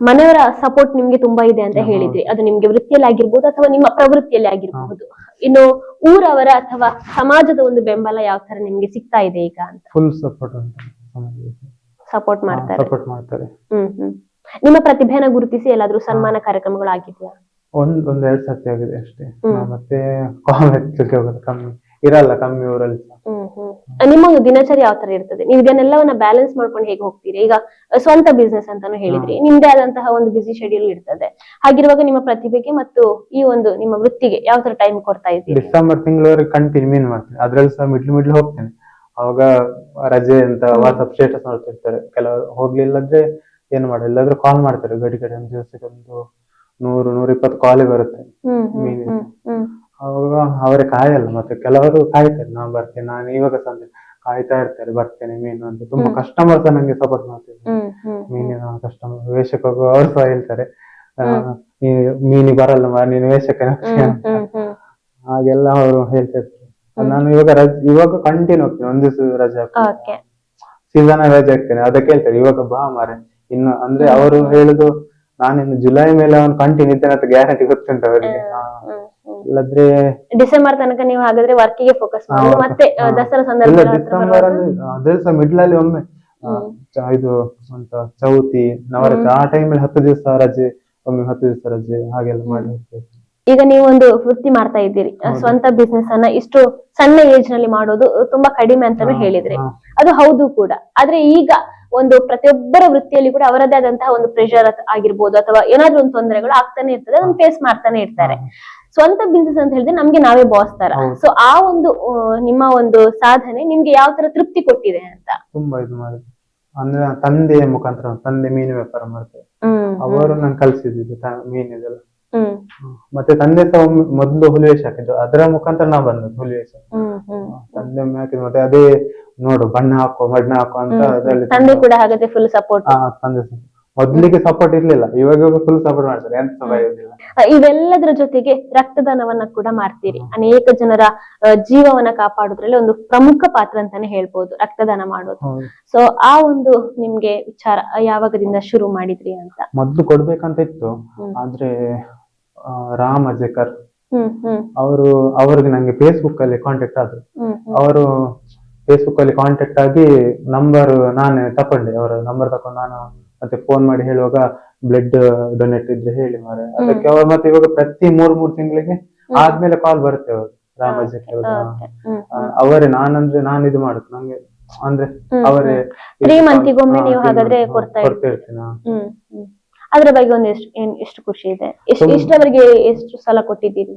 ಮನೆಯವರ ಸಪೋರ್ಟ್ ನಿಮ್ಗೆ ತುಂಬಾ ಇದೆ ಅಂತ ಹೇಳಿದ್ರಿ. ಅದು ನಿಮ್ಗೆ ವೃತ್ತಿಯಲ್ಲಿ ಆಗಿರ್ಬೋದು ಅಥವಾ ನಿಮ್ಮ ಪ್ರವೃತ್ತಿಯಲ್ಲಿ ಆಗಿರ್ಬಹುದು ಇನ್ನು ಊರವರ ಅಥವಾ ಸಮಾಜದ ಒಂದು ಬೆಂಬಲ ಯಾವ ತರ ನಿಮ್ಗೆ ಸಿಗ್ತಾ ಇದೆ ಈಗ ಅಂತ? ಫುಲ್ ಸಪೋರ್ಟ್ ಅಂತ ಸಪೋರ್ಟ್ ಮಾಡ್ತಾರೆ. ಸಪೋರ್ಟ್ ಮಾಡ್ತಾರೆ. ಹ್ಮ್ ಹ್ಮ್. ನಿಮ್ಮ ಪ್ರತಿಭೆಯನ್ನ ಗುರುತಿಸಿ ಎಲ್ಲಾದ್ರೂ ಸನ್ಮಾನ ಕಾರ್ಯಕ್ರಮಗಳು ಆಗಿದೆಯಾ? ಒಂದ್ ಒಂದ್ ಎರಡ್ ಸರ್ತಿ ಆಗಿದೆ ಅಷ್ಟೇ. ಮತ್ತೆ ಕಾಲ್ [LAUGHS] ಹೋಗೋದು ಕಮ್ಮಿ. ಇರಲ್ಲ ಕಮ್ಮಿ ಊರಲ್ಲಿ ಸಹ ಹ್ಮ್ ಹ್ಮ್. ನಿಮ್ಮ ಒಂದು ದಿನಚರಿ ಯಾವ ತರ ಇರ್ತದೆ? ನೀವು ಇದನ್ನೆಲ್ಲವನ್ನ ಬ್ಯಾಲೆನ್ಸ್ ಮಾಡ್ಕೊಂಡು ಹೇಗೆ ಹೋಗ್ತೀರಿ? ಈಗ ಸ್ವಂತ ಬಿಸ್ನೆಸ್ ಅಂತಾನು ಹೇಳಿದ್ರಿ. ನಿಮ್ದೇ ಆದಂತಹ ಒಂದು ಬಿಸಿ ಶೆಡ್ಯೂಲ್ ಇರ್ತದೆ. ಹಾಗಿರುವಾಗ ನಿಮ್ಮ ಪ್ರತಿಭೆಗೆ ಮತ್ತು ಈ ಒಂದು ನಿಮ್ಮ ವೃತ್ತಿಗೆ ಯಾವ ತರ ಟೈಮ್ ಕೊಡ್ತಾ ಇದ್ದೀರಿ? ಡಿಸೆಂಬರ್ ತಿಂಗಳವರೆಗೆ ಕಂಟಿನ್ಯೂ ಮೀನ್ ಮಾಡ್ತೀನಿ. ಅದ್ರಲ್ಲಿ ಸಹ ಮಿಡ್ಲ್ ಮಿಡ್ಲ್ ಹೋಗ್ತೇನೆ. ಅವಾಗ ರಜೆ ಅಂತ ವಾಟ್ಸ್ಆಪ್ ಸ್ಟೇಟಸ್ ನೋಡ್ತಿರ್ತಾರೆ. ಕೆಲವರು ಹೋಗ್ಲಿಲ್ಲದ್ರೆ ಏನ್ ಮಾಡೋ ಇಲ್ಲಾದ್ರೆ ಕಾಲ್ ಮಾಡ್ತಾರೆ. ಗಡಿ ಗಡಿ ಒಂದು ದಿವಸಕ್ಕೆ ಒಂದು ನೂರು ನೂರ ಇಪ್ಪತ್ತು ಕಾಲೇ ಬರುತ್ತೆ ಮೀನಿನ. ಅವಾಗ ಅವರೇ ಕಾಯಲ್ಲ ಮತ್ತೆ ಕೆಲವರು ಕಾಯ್ತಾರೆ ನಾನ್ ಬರ್ತೇನೆ ನಾನು ಇವಾಗ ಸಂಜೆ ಕಾಯ್ತಾ ಇರ್ತಾರೆ ಬರ್ತೇನೆ ಮೀನು ಅಂತ. ತುಂಬಾ ಕಸ್ಟಮರ್ಸ್ ನಂಗೆ ಸಪೋರ್ಟ್ ಹ್ಮ್ ಮೀನಿನ ಕಸ್ಟಮರ್ ವೇಷಕ್ಕೆ ಹೋಗುವ ಅವ್ರು ಸಹ ಹೇಳ್ತಾರೆ. ನೀನು ಮೀನಿಗೆ ಬರಲ್ಲ ನೀನು ವೇಷಕ್ಕೆ ಹಾಗೆಲ್ಲ ಅವರು ಹೇಳ್ತಾ ಇರ್ತಾರೆ ನಾನು ಇವಾಗ ರಜೆ ಇವಾಗ ಕಂಟಿನ್ಯೂ ಹೋಗ್ತೇನೆ ಒಂದು ದಿವಸ ರಜೆ ಓಕೆ ಸೀಸನ್ ರಜೆ ಹಾಕ್ತೇನೆ ಅದಕ್ಕೆ ಹೇಳ್ತಾರೆ ಇವಾಗ ಬಾ ಮಾರೆ ಇನ್ನು ಅಂದ್ರೆ ಅವರು ಹೇಳುದು ನಾನಿನ್ನು ಜುಲೈ ಮೇಲೆ ಅವನು ಕಂಟಿನ್ಯೂ ಇದ್ದೇನೆ ಅಂತ ಗ್ಯಾರಂಟಿ ಗೊತ್ತುಂಟು ಅವರಿಗೆ. ಇಲ್ಲದ್ರೆ ಡಿಸೆಂಬರ್ ತನಕ ನೀವು ಹಾಗಾದ್ರೆ ವರ್ಕಿಗೆ ಫೋಕಸ್ ಮಾಡಿ ಮತ್ತೆ ದಸರಾ ಸಂದರ್ಭದಲ್ಲಿ ಸಂದರ್ಭ ಡಿಸೆಂಬರ್ ಅಂದ್ರೆ ಅದ್ರಲ್ಲಿ ಸಹ ಮಿಡ್ಲ್ ಅಲ್ಲಿ ಒಮ್ಮೆ. ಇದು ಅಂತ ಚೌತಿ ನವರಾತ್ರಿ ಆ ಟೈಮಲ್ಲಿ ಹತ್ತು ದಿವಸ ರಜೆ ಒಮ್ಮೆ ಹತ್ತು ದಿವಸ ರಜೆ ಹಾಗೆಲ್ಲ ಮಾಡಿ ಹೋಗ್ತೇವೆ ಈಗ ನೀವು ಒಂದು ವೃತ್ತಿ ಮಾಡ್ತಾ ಇದ್ದೀರಿ. ಸ್ವಂತ ಬಿಸ್ನೆಸ್ ಅನ್ನ ಇಷ್ಟು ಸಣ್ಣ ಏಜ್ನಲ್ಲಿ ಮಾಡೋದು ತುಂಬಾ ಕಡಿಮೆ ಅಂತಾನು ಹೇಳಿದ್ರಿ. ಅದು ಹೌದು ಕೂಡ. ಆದ್ರೆ ಈಗ ಒಂದು ಪ್ರತಿಯೊಬ್ಬರ ವೃತ್ತಿಯಲ್ಲಿ ಕೂಡ ಅವರದೇ ಆದಂತಹ ಒಂದು ಪ್ರೆಷರ್ ಆಗಿರ್ಬೋದು ಅಥವಾ ಏನಾದ್ರೂ ಒಂದು ತೊಂದರೆಗಳು ಆಗ್ತಾನೆ ಇರ್ತದೆ ಅದನ್ನ ಫೇಸ್ ಮಾಡ್ತಾನೆ ಇರ್ತಾರೆ. ಸ್ವಂತ ಬಿಸ್ನೆಸ್ ಅಂತ ಹೇಳಿದ್ರೆ ನಮ್ಗೆ ನಾವೇ ಬಾಸ್ ತರ. ಸೊ ಆ ಒಂದು ನಿಮ್ಮ ಒಂದು ಸಾಧನೆ ನಿಮ್ಗೆ ಯಾವ ತರ ತೃಪ್ತಿ ಕೊಟ್ಟಿದೆ ಅಂತ? ತುಂಬಾ ಇದು ಮಾಡಿದ್ರು ಅಂದ್ರೆ ತಂದೆಯ ಮುಖಾಂತರ ತಂದೆ ಮೀನು ವ್ಯಾಪಾರ ಮಾಡ್ತಾರೆ ಅವರು ನಾನು ಕಲ್ಸಿದ್ದು ಮೀನು ಇದೆಲ್ಲ. ಮತ್ತೆ ತಂದೆ ಸಹ ಮೊದ್ಲು ಹುಲಿವೇಷ ಹಾಕಿದ್ರು ಅದರ ಮುಖಾಂತರ ನಾ ಬಂದದ್ದು ಹುಲಿವೇಷ ತಂದೆ ಒಮ್ಮೆ ಹಾಕಿದ್ರು ಮತ್ತೆ ಅದೇ ನೋಡು ಬಣ್ಣ ಹಾಕೋ ಬಣ್ಣ ಹಾಕೋ ಅಂತ ಅದರಲ್ಲಿ ತಂದೆ ಕೂಡ ಹಾಗಾದ್ರೆ ಫುಲ್ ಸಪೋರ್ಟ್ ತಂದೆ ಮೊದ್ಲಿಗೆ ಸಪೋರ್ಟ್ ಇರ್ಲಿಲ್ಲ ಇವಾಗ ಫುಲ್ ಸಪೋರ್ಟ್ ಮಾಡ್ತಾರೆ ಎಂತ ಭಯ ಭಯವಿಲ್ಲ ಇವೆಲ್ಲದರ ಜೊತೆಗೆ ರಕ್ತದಾನವನ್ನ ಕೂಡ ಮಾಡ್ತೀರಿ. ಅನೇಕ ಜನರ ಜೀವವನ್ನ ಕಾಪಾಡೋದ್ರಲ್ಲಿ ಒಂದು ಪ್ರಮುಖ ಪಾತ್ರ ಅಂತಾನೆ ಹೇಳ್ಬೋದು ರಕ್ತದಾನ ಮಾಡೋದು. ಸೊ ಆ ಒಂದು ನಿಮ್ಗೆ ವಿಚಾರ ಯಾವಾಗದಿಂದ ಶುರು ಮಾಡಿದ್ರಿ ಅಂತ? ಮೊದ್ಲು ಕೊಡ್ಬೇಕಂತ ಇತ್ತು ಆದ್ರೆ ರಾಮ್ ಹ್ಮ್ ಅವರು ಅವ್ರಿಗೆ ನಂಗೆ ಫೇಸ್ಬುಕ್ ಅಲ್ಲಿ ಕಾಂಟ್ಯಾಕ್ಟ್ ಆದ್ರು. ಅವರು ಫೇಸ್ಬುಕ್ ಅಲ್ಲಿ ಕಾಂಟ್ಯಾಕ್ಟ್ ಆಗಿ ನಂಬರ್ ನಾನು ತಕೊಂಡೆ. ಅವರ ನಂಬರ್ ತಕೊಂಡು ನಾನು ಮತ್ತೆ ಫೋನ್ ಮಾಡಿ ಹೇಳುವಾಗ ಬ್ಲಡ್ ಡೊನೇಟ್ ಇದ್ರೆ ಹೇಳಿ ಮಾರೆ ಅದಕ್ಕೆ ಅವ್ರು ಮತ್ತೆ ಇವಾಗ ಪ್ರತಿ ಮೂರ್ ಮೂರ್ ತಿಂಗಳಿಗೆ ಆದ್ಮೇಲೆ ಕಾಲ್ ಬರುತ್ತೆ ಅವರು. ರಾಮಜಿ Okay. ಹ್ಮ್ ಅವರೇ ನಾನಂದ್ರೆ ನಾನು ಇದು ಮಾಡುದು. ನಂಗೆ ಅಂದ್ರೆ ಅವರೇ ತ್ರೀ ಮಂತಿಗೊಮ್ಮೆ ನೀವು ಹಾಗಾದ್ರೆ ಕೊಡ್ತಾ ಇರ್ತೀನಿ ಅದ್ರ ಬಗ್ಗೆ ಒಂದು ಎಷ್ಟು ಎಷ್ಟು ಖುಷಿ ಇದೆ? ಎಷ್ಟು ಎಷ್ಟು ಇಷ್ಟವರೆಗೆ ಎಷ್ಟು ಸಲ ಕೊಟ್ಟಿದ್ದೀರಿ?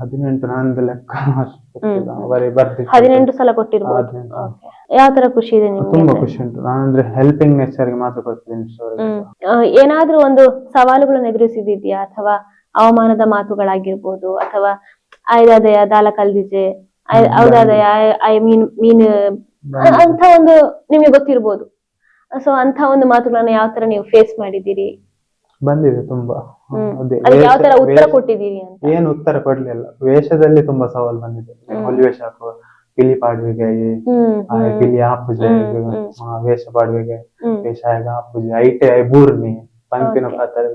ಹದಿನೆಂಟು ನಂದು ಲೆಕ್ಕ ಅಷ್ಟು ಅವರೇ ಬರ್ತಿತ್ತು ಹದಿನೆಂಟು ಸಲ ಕೊಟ್ಟಿರ್ಬೋದು. ಹದಿನೆಂಟು. ಯಾವ ತರ ಖುಷಿ ಇದೆ ನಿಮ್ಗೆ ತುಂಬಾ? ಖುಷಿ ಉಂಟು. ನಾನಂದ್ರೆ ಹೆಲ್ಪಿಂಗ್ ಮಾತ್ರ ಹ್ಮ್. ಆ, ಏನಾದ್ರೂ ಒಂದು ಸವಾಲುಗಳನ್ನು ಎದುರಿಸಿದ್ಯಾ ಅಥವಾ ಅವಮಾನದ ಮಾತುಗಳಾಗಿರ್ಬೋದು ಅಥವಾ ಆಯ್ದಾದಯ ದಾಲ ಕಲ್ದಿಜೆ ಐ- ಹೌದಾದಯ ಐ ಮೀನ್ ಮೀನ್. ಅಂತ ಒಂದು ನಿಮ್ಗೆ ಗೊತ್ತಿರ್ಬೋದು. ಸೊ ಅಂತ ಒಂದು ಮಾತುಗಳನ್ನ ಯಾವ ತರ ನೀವು ಫೇಸ್ ಮಾಡಿದ್ದೀರಿ? ಬಂದಿದೆ ತುಂಬಾ. ಹ್ಮ್. ಅದೇ ಯಾವ ತರ ಉತ್ತರ ಕೊಟ್ಟಿದ್ದೀರಿ ಅಂತ? ಏನು ಉತ್ತರ ಕೊಡ್ಲಿಲ್ಲ. ವೇಷದಲ್ಲಿ ತುಂಬಾ ಸವಾಲ್ ಬಂದಿದೆ. ಹೊಲಿ ವೇಷ ಹಾಕುವ ಪಿಲಿ ಪಿಲಿ ಆಪುಜೆ. ವೇಷ ಪಾಡುವಿಗೆ ವೇಷ ಆಪುಜೆ ಐಟೆ ಬೂರ್ನಿ ಪಂಪಿನ. ಪಾತ್ರ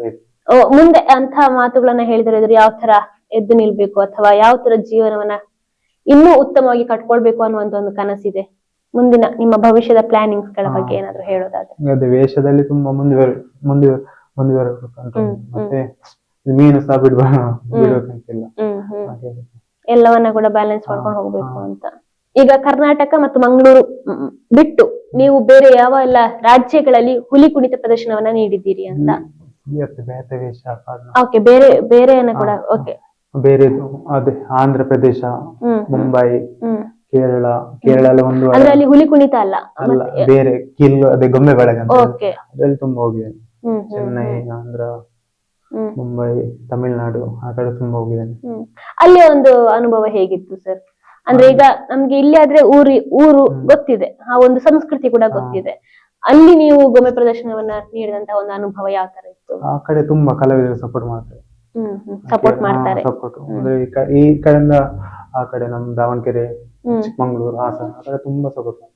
ಓ, ಮುಂದೆ ಅಂತ ಮಾತುಗಳನ್ನ ಹೇಳಿದ್ರೆ ಇದ್ರ ಯಾವ ತರ ಎದ್ದು ನಿಲ್ಬೇಕು ಅಥವಾ ಯಾವ ತರ ಜೀವನವನ್ನ ಇನ್ನೂ ಉತ್ತಮವಾಗಿ ಕಟ್ಕೊಳ್ಬೇಕು ಅನ್ನುವಂತ ಒಂದು ಕನಸಿದೆ. ಮುಂದಿನ ನಿಮ್ಮ ಭವಿಷ್ಯದ ಪ್ಲಾನಿಂಗ್ಸ್ಗಳ ಬಗ್ಗೆ. ಏನಾದ್ರು ಹೇಳೋದಾದ್ರೆ. ಅದೇ ವೇಷದಲ್ಲಿ ತುಂಬಾ ಮುಂದುವರೆ ಮುಂದುವರೆ ಮತ್ತೆ ಮೀನು ಸಹ ಬಿಡ್ಬ ಬಿಡ್ಬೇಕಂತಿಲ್ಲ ಹಾಗೆ ಎಲ್ಲವನ್ನ ಕೂಡ ಬ್ಯಾಲೆನ್ಸ್ ಮಾಡ್ಕೊಂಡು ಹೋಗ್ಬೇಕು ಅಂತ. ಈಗ ಕರ್ನಾಟಕ ಮತ್ತು ಮಂಗಳೂರು ಬಿಟ್ಟು ನೀವು ಬೇರೆ ಯಾವ ಎಲ್ಲ ರಾಜ್ಯಗಳಲ್ಲಿ ಹುಲಿ ಕುಣಿತ ಪ್ರದರ್ಶನವನ್ನ ನೀಡಿದ್ದೀರಿ ಅಂತ? ಓಕೆ ಬೇರೆ ಬೇರೆಯನ್ನ ಕೂಡ ಓಕೆ ಬೇರೆ ಅದೇ ಆಂಧ್ರ ಪ್ರದೇಶ ಮುಂಬೈ ಕೇರಳ ಕೇರಳ ಒಂದು ಅಲ್ಲಿ ಹುಲಿ ಕುಣಿತ ಅಲ್ಲ? ಅಲ್ಲ ಬೇರೆ ಕಿಲ್ಲು ಅದೇ ಗೊಂಬೆ ಬಳಗ ಅದ್ರಲ್ಲಿ ತುಂಬಾ ಹ್ಮ್ ಚೆನ್ನೈ ಆಂಧ್ರ ಮುಂಬೈ ತಮಿಳ್ನಾಡು ಆ ಕಡೆ ತುಂಬಾ ಹೋಗಿದ್ದೇನೆ. ಅಲ್ಲಿ ಒಂದು ಅನುಭವ ಹೇಗಿತ್ತು ಸರ್? ಅಂದ್ರೆ ಈಗ ನಮ್ಗೆ ಇಲ್ಲಿ ಆದ್ರೆ ಊರಿ ಊರು ಗೊತ್ತಿದೆ. ಆ ಒಂದು ಸಂಸ್ಕೃತಿ ಕೂಡ ಗೊತ್ತಿದೆ. ಅಲ್ಲಿ ನೀವು ಗೊಂಬೆ ಪ್ರದರ್ಶನವನ್ನ ನೀಡಿದಂತ ಒಂದು ಅನುಭವ ಯಾವ ತರ ಇತ್ತು? ಆ ಕಡೆ ತುಂಬಾ ಕಲಾವಿದರು ಸಪೋರ್ಟ್ ಮಾಡ್ತಾರೆ. ಸಪೋರ್ಟ್ ಮಾಡ್ತಾರೆ. ಸಪೋರ್ಟ್ ಅಂದ್ರೆ ಈ ಕಡೆಯಿಂದ ಆ ಕಡೆ ನಮ್ ದಾವಣಗೆರೆ ಚಿಕ್ಕಮಂಗ್ಳೂರು ಹಾಸನ ಆ ಕಡೆ ತುಂಬಾ ಸಪೋರ್ಟ್ ಮಾಡ್ತಾರೆ.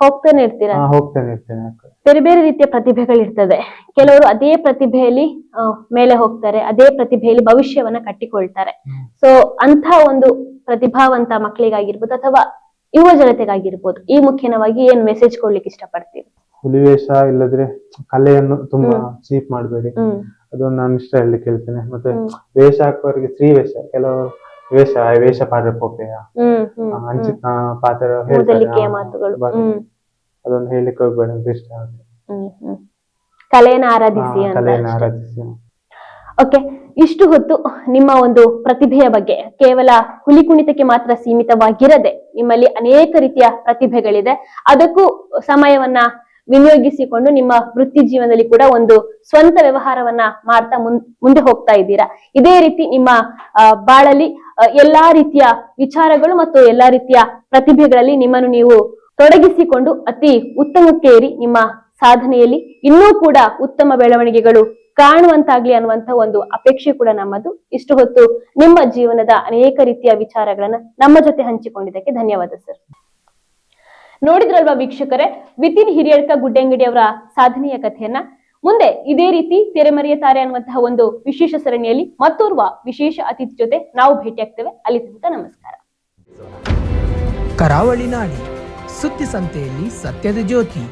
ಹೋಗ್ತಾನೆ ಇರ್ತೀರಾ? ಹಾ ಹೋಗ್ತೇನೆ ಇರ್ತೇನೆ ಬೇರೆ ಬೇರೆ ರೀತಿಯ ಪ್ರತಿಭೆಗಳಿರ್ತದೆ ಕೆಲವರು ಅದೇ ಪ್ರತಿಭೆಯಲ್ಲಿ ಆ, ಮೇಲೆ ಹೋಗ್ತಾರೆ ಅದೇ ಪ್ರತಿಭೆಯಲ್ಲಿ ಭವಿಷ್ಯವನ್ನ ಕಟ್ಟಿಕೊಳ್ತಾರೆ. ಸೊ ಅಂತ ಒಂದು ಪ್ರತಿಭಾವಂತ ಮಕ್ಕಳಿಗಾಗಿರ್ಬೋದು ಅಥವಾ ಯುವ ಜನತೆಗಾಗಿರ್ಬೋದು ಈ ಮುಖ್ಯವಾಗಿ ಏನ್ ಮೆಸೇಜ್ ಕೊಡ್ಲಿಕ್ಕೆ ಇಷ್ಟಪಡ್ತೀವಿ ಹುಲಿ ವೇಷ ಇಲ್ಲದ್ರೆ ಕಲೆಯನ್ನು ತುಂಬಾ ಚೀಪ್ ಮಾಡಬೇಡಿ. ಹ್ಮ್. ಅದೊಂದು ನಾನು ಇಷ್ಟ ಹೇಳಿ ಕೇಳ್ತೇನೆ ಮತ್ತೆ ವೇಷ ಹಾಕುವವರಿಗೆ ಸ್ತ್ರೀ ವೇಷ. ಕೆಲವರು ವೇಷ ವೇಷ ಪಾಡ್ರೆ ಪೋಪೆಯ ಹ್ಮ್ ಹ್ಮ್ ಹ್ಮ್. ಅಂಚಿತ ಪಾತ್ರ ಹೇಳ್ತಾರೆ. ಮೊದಲಿಕೆಯ ಆ, ಮಾತುಗಳು. ಬರ್ತದೆ. ಹ್ಮ್. ಅದೊಂದು ಹೇಳಿಕ್ಕೆ ಹೋಗ್ಬೇಡ ಅಂತ ಇಷ್ಟ ಆಗುತ್ತೆ. ಹ್ಮ್ ಹ್ಮ್. ಕಲೆಯನ್ನ ಆ, ಆರಾಧಿಸಿ ಅಂತ ಕಲೆಯನ್ನು ಅಷ್ಟೇ. ಆರಾಧಿಸಿ. ಓಕೆ ಇಷ್ಟು ಹೊತ್ತು ನಿಮ್ಮ ಒಂದು ಪ್ರತಿಭೆಯ ಬಗ್ಗೆ ಕೇವಲ ಹುಲಿ ಕುಣಿತಕ್ಕೆ ಮಾತ್ರ ಸೀಮಿತವಾಗಿರದೆ ನಿಮ್ಮಲ್ಲಿ ಅನೇಕ ರೀತಿಯ ಪ್ರತಿಭೆಗಳಿದೆ. ಅದಕ್ಕೂ ಸಮಯವನ್ನ ವಿನಿಯೋಗಿಸಿಕೊಂಡು ನಿಮ್ಮ ವೃತ್ತಿ ಜೀವನದಲ್ಲಿ ಕೂಡ ಒಂದು ಸ್ವಂತ ವ್ಯವಹಾರವನ್ನ ಮಾಡ್ತಾ ಮುನ್- ಮುಂದೆ ಹೋಗ್ತಾ ಇದ್ದೀರಾ. ಇದೇ ರೀತಿ ನಿಮ್ಮ ಆ, ಬಾಳಲ್ಲಿ ಎಲ್ಲಾ ರೀತಿಯ ವಿಚಾರಗಳು ಮತ್ತು ಎಲ್ಲಾ ರೀತಿಯ ಪ್ರತಿಭೆಗಳಲ್ಲಿ ನಿಮ್ಮನ್ನು ನೀವು ತೊಡಗಿಸಿಕೊಂಡು ಅತಿ ಉತ್ತಮಕ್ಕೇರಿ ನಿಮ್ಮ ಸಾಧನೆಯಲ್ಲಿ ಇನ್ನೂ ಕೂಡ ಉತ್ತಮ ಬೆಳವಣಿಗೆಗಳು ಕಾಣುವಂತಾಗ್ಲಿ ಅನ್ನುವಂತ ಒಂದು ಅಪೇಕ್ಷೆ ಕೂಡ ನಮ್ಮದು. ಇಷ್ಟು ಹೊತ್ತು ನಿಮ್ಮ ಜೀವನದ ಅನೇಕ ರೀತಿಯ ವಿಚಾರಗಳನ್ನ ನಮ್ಮ ಜೊತೆ ಹಂಚಿಕೊಂಡಿದ್ದಕ್ಕೆ ಧನ್ಯವಾದ ಸರ್. ನೋಡಿದ್ರಲ್ವಾ ವೀಕ್ಷಕರೇ, ವಿತಿನ್ ಹಿರಿಯಡ್ಕ ಗುಡ್ಡೆಂಗಡಿ ಅವರ ಸಾಧನೆಯ ಕಥೆಯನ್ನ? ಮುಂದೆ ಇದೇ ರೀತಿ ತೆರೆಮರೆಯುತ್ತಾರೆ ಅನ್ನುವಂತಹ ಒಂದು ವಿಶೇಷ ಸರಣಿಯಲ್ಲಿ ಮತ್ತೋರ್ವ ವಿಶೇಷ ಅತಿಥಿ ಜೊತೆ ನಾವು ಭೇಟಿಯಾಗ್ತೇವೆ ಅಲ್ಲಿ ತನಕ ನಮಸ್ಕಾರ. ಕರಾವಳಿ ನಾಡಿ ಸುದ್ದಿ ಸಂತೆಯಲ್ಲಿ ಸತ್ಯದ ಜ್ಯೋತಿ.